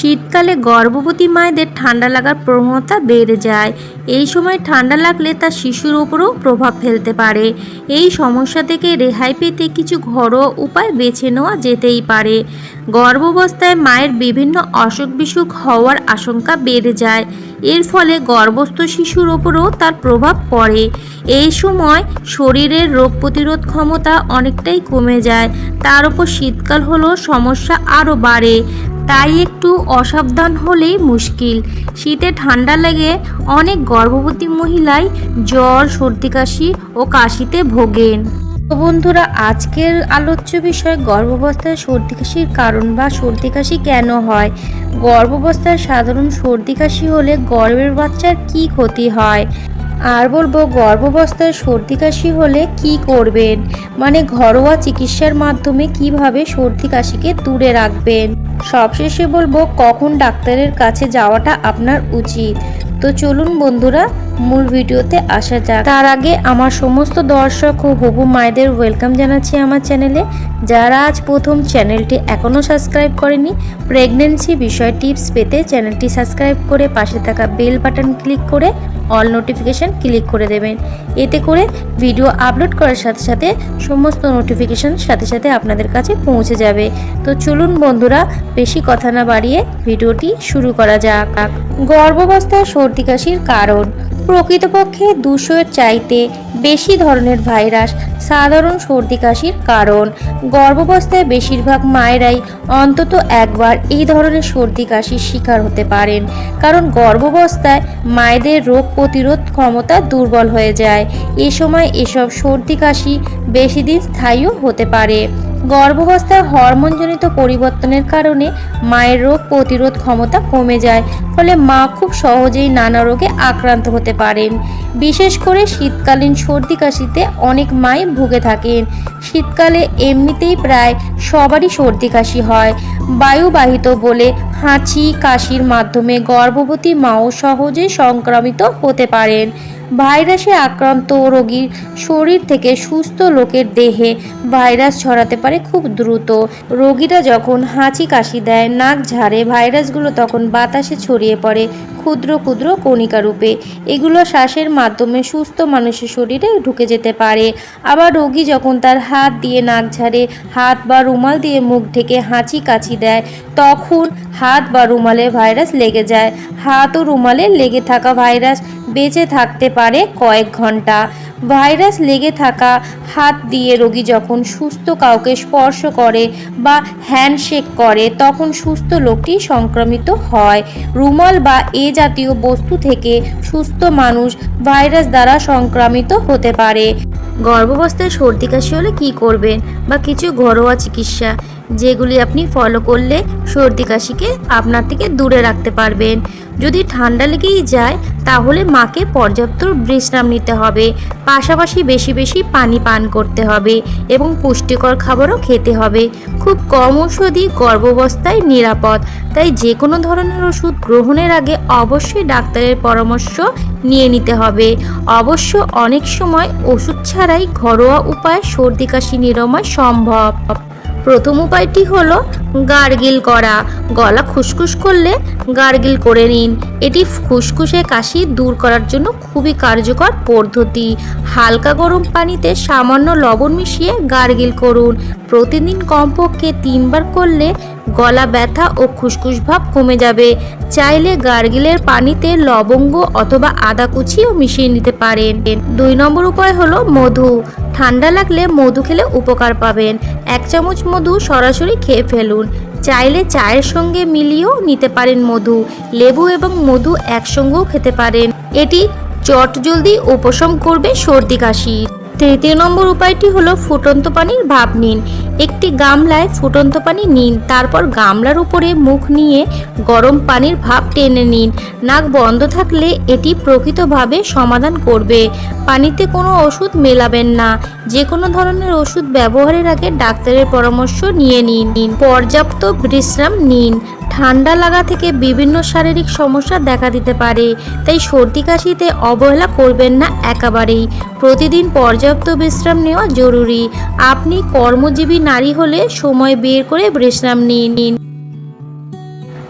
শীতকালে গর্ভবতী মায়েদের ঠান্ডা লাগার প্রবণতা বেড়ে যায়। এই সময় ঠান্ডা লাগলে তা শিশুর উপরও প্রভাব ফেলতে পারে। এই সমস্যা থেকে রেহাই পেতে কিছু ঘরোয়া উপায় বেছে নেওয়া যেতেই পারে। গর্ভাবস্থায় মায়ের বিভিন্ন অসুখ বিসুখ হওয়ার আশঙ্কা বেড়ে যায়। এর ফলে গর্ভস্থ শিশুর ওপরও তার প্রভাব পড়ে। এই সময় শরীরের রোগ প্রতিরোধ ক্ষমতা অনেকটাই কমে যায়। তার উপর শীতকাল হলো সমস্যা আরও বাড়ে। তাই একটু অসাবধান হলেই মুশকিল। শীতে ঠান্ডা লেগে অনেক গর্ভবতী মহিলাই জ্বর, সর্দি কাশি ও কাশিতে ভোগেন। তো বন্ধুরা, আজকের আলোচ্য বিষয় গর্ভাবস্থায় সর্দি কাশির কারণ বা সর্দি কাশি কেন হয়? গর্ভাবস্থায় সাধারণ সর্দি কাশি হলে গর্ভের বাচ্চার কি ক্ষতি হয়? আর বলব, গর্ভাবস্থায় সর্দি কাশি হলে কি করবেন? মানে ঘরোয়া চিকিৎসার মাধ্যমে কীভাবে সর্দি কাশিকে দূরে রাখবেন? সবশেষে বলব, কখন ডাক্তারের কাছে যাওয়াটা আপনার উচিত। তো চলুন বন্ধুরা, মূল ভিডিওতে আসা যাক। তার আগে আমার সমস্ত দর্শক ও হবু মায়েদের ওয়েলকাম জানাচ্ছি আমার চ্যানেলে। যারা আজ প্রথম চ্যানেলটি এখনও সাবস্ক্রাইব করেনি প্রেগনেন্সি বিষয় টিপস পেতে চ্যানেলটি সাবস্ক্রাইব করে পাশে থাকা বেল বাটন ক্লিক করে অল নোটিফিকেশান ক্লিক করে দেবেন। এতে করে ভিডিও আপলোড করার সাথে সাথে সমস্ত নোটিফিকেশান সাথে সাথে আপনাদের কাছে পৌঁছে যাবে। তো চলুন বন্ধুরা, বেশি কথা না বাড়িয়ে ভিডিওটি শুরু করা যাক। গর্ভাবস্থায় সর্দি কাশির কারণ। প্রকৃতপক্ষে দুশোর চাইতে বেশি ধরনের ভাইরাস সাধারণ সর্দি কাশির কারণ। গর্ভাবস্থায় বেশিরভাগ মায়েরাই অন্তত একবার এই ধরনের সর্দি কাশির শিকার হতে পারেন, কারণ গর্ভাবস্থায় মায়েদের রোগ প্রতিরোধ ক্ষমতা দুর্বল হয়ে যায়। এ সময় এসব সর্দি কাশি বেশি দিন স্থায়ীও হতে পারে। গর্ভাবস্থায় হরমোনজনিত পরিবর্তনের কারণে মায়ের রোগ প্রতিরোধ ক্ষমতা কমে যায়, ফলে মা খুব সহজেই নানা রোগে আক্রান্ত হতে পারেন। বিশেষ করে শীতকালীন সর্দি কাশিতে অনেক মাই ভুগে থাকেন। শীতকালে এমনিতেই প্রায় সবারই সর্দি কাশি হয়। বায়ুবাহিত বলে হাঁচি, কাশির মাধ্যমে গর্ভবতী মাও সহজে সংক্রামিত হতে পারেন। ভাইরাসে আক্রান্ত রোগীর শরীর থেকে সুস্থ লোকের দেহে ভাইরাস ছড়াতে পারে খুব দ্রুত। রোগীরা যখন হাঁচি কাশি দেয়, নাক ঝাড়ে, ভাইরাসগুলো তখন বাতাসে ছড়িয়ে পড়ে ক্ষুদ্র ক্ষুদ্র কণিকা রূপে। এগুলো শ্বাসের মাধ্যমে সুস্থ মানুষের শরীরে ঢুকে যেতে পারে। আবার রোগী যখন তার হাত দিয়ে নাক ঝাড়ে, হাত বা রুমাল দিয়ে মুখ ঢেকে হাঁচি কাশি দেয়, তখন হাত বা রুমালে ভাইরাস লেগে যায়। হাত ও রুমালে লেগে থাকা ভাইরাস। বেঁচে থাকতে পারে কয়েক ঘণ্টা। ভাইরাস লেগে থাকা হাত দিয়ে রোগী যখন সুস্থ কাউকে স্পর্শ করে বা হ্যান্ডশেক করে, তখন সুস্থ লোকটি সংক্রমিত হয়। রুমাল বা এ জাতীয় বস্তু থেকে সুস্থ মানুষ ভাইরাস দ্বারা সংক্রামিত হতে পারে। গর্ভাবস্থায় সর্দি কাশি হলে কী করবেন? বা কিছু ঘরোয়া চিকিৎসা? যেগুলি আপনি ফলো করলে সর্দি কাশিকে আপনার থেকে দূরে রাখতে পারবেন। যদি ঠান্ডা লেগেই যায়, তাহলে মাকে পর্যাপ্ত বিশ্রাম নিতে হবে। পাশাপাশি বেশি বেশি পানি পান করতে হবে এবং পুষ্টিকর খাবারও খেতে হবে। খুব কম ওষুধই গর্ভাবস্থায় নিরাপদ। তাই যে কোনো ধরনের ওষুধ গ্রহণের আগে অবশ্যই ডাক্তারের পরামর্শ নিয়ে নিতে হবে। অবশ্য অনেক সময় ওষুধ ছাড়াই ঘরোয়া উপায় সর্দি কাশি নিরাময় সম্ভব। প্রথম উপায়টি হলো গার্গিল করা। গলা খুসখুস করলে গার্গিল করে নিন। এটি খুসখুসে কাশি দূর করার জন্য খুবই কার্যকর পদ্ধতি। হালকা গরম পানিতে সামান্য লবণ মিশিয়ে গার্গিল করুন। প্রতিদিন কমপক্ষে তিনবার করলে গলা ব্যথা ও খুসখুস ভাব কমে যাবে। চাইলে গার্গিলের পানিতে লবঙ্গ অথবা আদা কুচিও মিশিয়ে নিতে পারেন। দুই নম্বর উপায় হলো মধু। ঠান্ডা লাগলে মধু খেলে উপকার পাবেন। এক চামচ মধু সরাসরি খেয়ে ফেলুন। চাইলে চায়ের সঙ্গে মিলিয়েও নিতে পারেন মধু, লেবু এবং মধু একসঙ্গেও খেতে পারেন। এটি চট জলদি উপশম করবে সর্দি কাশির তৃতীয় নম্বর উপায়টি হলো ফুটন্ত পানির ভাপ নিন। একটি গামলায় ফুটন্ত পানি নিন, তারপর গামলার উপরে মুখ নিয়ে গরম পানির ভাব টেনে নিন। নাক বন্ধ থাকলে এটি প্রকৃতভাবে সমাধান করবে। পানিতে কোনো ওষুধ মেলাবেন না। যে কোনো ধরনের ওষুধ ব্যবহারের আগে ডাক্তারের পরামর্শ নিয়ে নিন। পর্যাপ্ত বিশ্রাম নিন। ঠান্ডা লাগা থেকে বিভিন্ন শারীরিক সমস্যা দেখা দিতে পারে। তাই সর্দি কাশিতে অবহেলা করবেন না একেবারেই। প্রতিদিন পর্যাপ্ত বিশ্রাম নেওয়া জরুরি। আপনি কর্মজীবী নারী হলে সময় বের করে বিশ্রাম নিয়ে নিন।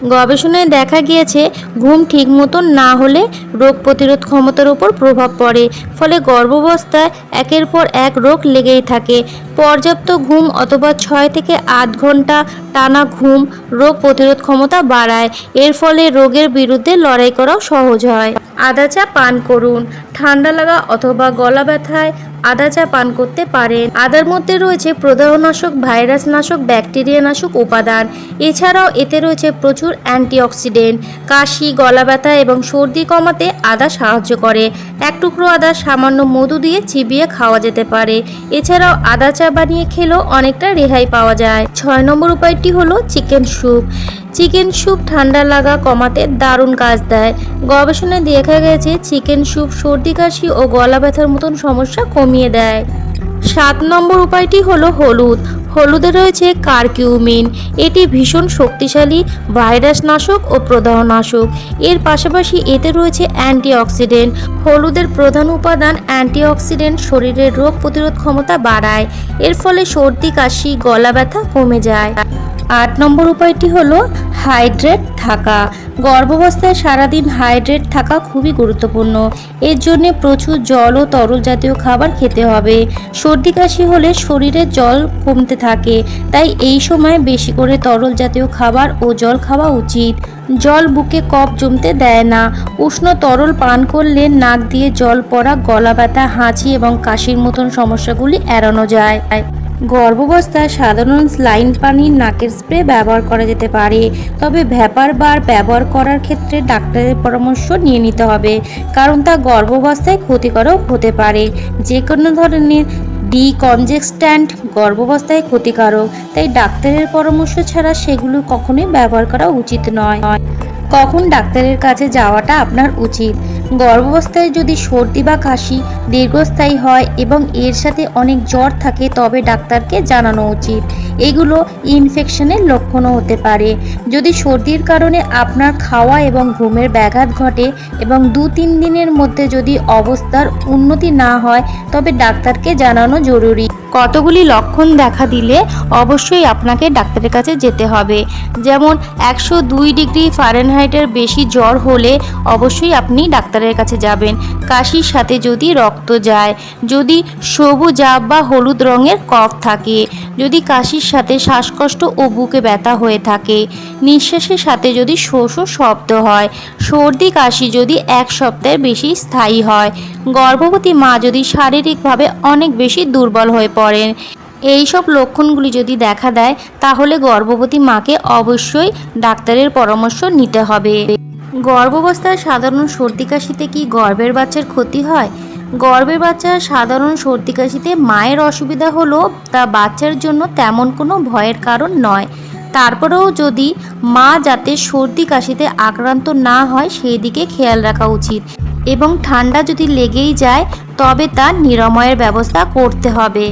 গবেষণায় দেখা গিয়েছে, ঘুম ঠিক মতন না হলে রোগ প্রতিরোধ ক্ষমতার উপর প্রভাব পড়ে। ফলে গর্ভাবস্থায় একের পর এক রোগ লেগেই থাকে। পর্যাপ্ত ঘুম অথবা ছয় থেকে আট ঘণ্টা টানা ঘুম রোগ প্রতিরোধ ক্ষমতা বাড়ায়। এর ফলে রোগের বিরুদ্ধে লড়াই করাও সহজ হয়। আদা চা পান করুন। ঠান্ডা লাগা অথবা গলা ব্যথায় আদা চা পান করতে পারেন। আদার মধ্যে রয়েছে প্রদাহনাশক ভাইরাস নাশক ব্যাকটেরিয়া নাশক উপাদান। এছাড়াও এতে রয়েছে প্রচুর অ্যান্টিঅক্সিডেন্ট। কাশি গলা ব্যথা এবং সর্দি কমাতে আদা সাহায্য করে। এক টুকরো আদা সামান্য মধু দিয়ে চিবিয়ে খাওয়া যেতে পারে। এছাড়াও আদা চা বানিয়ে খেলেও অনেকটা রেহাই পাওয়া যায়। ছয় নম্বর উপায়টি হলো চিকেন স্যুপ। চিকেন স্যুপ ঠান্ডা লাগা কমাতে দারুণ কাজ দেয়। গবেষণায় দেখা গেছে, চিকেন স্যুপ সর্দি কাশি ও গলা ব্যথার মতন সমস্যা কমিয়ে দেয়। সাত নম্বর উপায়টি হলো হলুদ। হলুদে রয়েছে কারকিউমিন। এটি ভীষণ শক্তিশালী ভাইরাস নাশক ও প্রদাহনাশক। এর পাশাপাশি এতে রয়েছে অ্যান্টিঅক্সিডেন্ট। হলুদের প্রধান উপাদান অ্যান্টিঅক্সিডেন্ট শরীরের রোগ প্রতিরোধ ক্ষমতা বাড়ায়। এর ফলে সর্দি, কাশি, গলা ব্যথা কমে যায়। আট নম্বর উপায়টি হলো হাইড্রেট থাকা। গর্ভাবস্থায় সারাদিন হাইড্রেট থাকা খুবই গুরুত্বপূর্ণ। এর জন্য প্রচুর জল ও তরল জাতীয় খাবার খেতে হবে। সর্দি কাশি হলে শরীরে জল কমতে থাকে, তাই এই সময় বেশি করে তরল জাতীয় খাবার ও জল খাওয়া উচিত। জল বুকে কফ জমতে দেয় না। উষ্ণ তরল পান করলে নাক দিয়ে জল পড়া গলা ব্যথা হাঁচি এবং কাশির মতন সমস্যাগুলি এড়ানো যায়। গর্ভাবস্থায় সাধারণ স্লাইন পানির নাকের স্প্রে ব্যবহার করা যেতে পারে। তবে ভ্যাপার বার ব্যবহার করার ক্ষেত্রে ডাক্তারের পরামর্শ নিয়ে নিতে হবে, কারণ তা গর্ভাবস্থায় ক্ষতিকারক হতে পারে। যে কোনো ধরনের ডি কনজেস্ট্যান্ট গর্ভাবস্থায় ক্ষতিকারক, তাই ডাক্তারের পরামর্শ ছাড়া সেগুলো কখনোই ব্যবহার করা উচিত নয়। কখন ডাক্তারের কাছে যাওয়াটা আপনার উচিত? গর্ভাবস্থায় যদি সর্দি বা কাশি দীর্ঘস্থায়ী হয় এবং এর সাথে অনেক জ্বর থাকে, তবে ডাক্তারকে জানানো উচিত। এগুলো ইনফেকশনের লক্ষণও হতে পারে। যদি সর্দির কারণে আপনার খাওয়া এবং ঘুমের ব্যাঘাত ঘটে এবং দু তিন দিনের মধ্যে যদি অবস্থার উন্নতি না হয়, তবে ডাক্তারকে জানানো জরুরি। কতগুলি লক্ষণ দেখা দিলে অবশ্যই আপনাকে ডাক্তারের কাছে যেতে হবে। যেমন, একশো দুই ডিগ্রি ফারেনহাইটের বেশি জ্বর হলে অবশ্যই আপনি ডাক্তারের কাছে যাবেন। কাশির সাথে যদি রক্ত যায়, যদি সবুজ আব বা হলুদ রঙের কফ থাকে, যদি কাশির সাথে শ্বাসকষ্ট ও বুকে ব্যথা হয়ে থাকে, নিঃশ্বাসের সাথে যদি শো শো শব্দ হয়, সর্দি কাশি যদি এক সপ্তাহের বেশি স্থায়ী হয়, গর্ভবতী মা যদি শারীরিকভাবে অনেক বেশি দুর্বল হয়ে পড়েন এই সব লক্ষণগুলি যদি দেখা দেয়, তাহলে গর্ভবতী মাকে অবশ্যই ডাক্তারের পরামর্শ নিতে হবে। গর্ভাবস্থায় সাধারণ সর্দি কাশিতে কি গর্ভের বাচ্চার ক্ষতি হয়? গর্ভের বাচ্চার সাধারণ সর্দি কাশিতে মায়ের অসুবিধা হলো তা বাচ্চার জন্য তেমন কোনো ভয়ের কারণ নয়। তারপরেও যদি মা যাতে সর্দি কাশিতে আক্রান্ত না হয়, সেই দিকে খেয়াল রাখা উচিত। এবং ঠান্ডা যদি লেগেই যায় তবে তার নিরাময়ের ব্যবস্থা করতে হবে।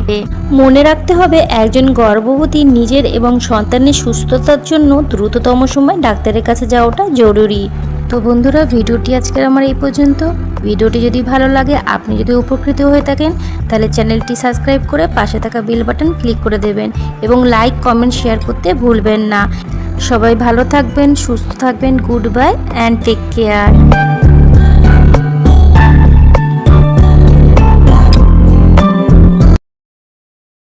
মনে রাখতে হবে, একজন গর্ভবতী নিজের এবং সন্তানের সুস্থতার জন্য দ্রুততম সময় ডাক্তারের কাছে যাওয়াটা জরুরি। তো বন্ধুরা, ভিডিওটি আজকের আমার এই পর্যন্ত। ভিডিওটি যদি ভালো লাগে, আপনি যদি উপকৃত হয়ে থাকেন, তাহলে চ্যানেলটি সাবস্ক্রাইব করে পাশে থাকা বেল বাটন ক্লিক করে দেবেন এবং লাইক, কমেন্ট, শেয়ার করতে ভুলবেন না। সবাই ভালো থাকবেন, সুস্থ থাকবেন, good bye, and take care.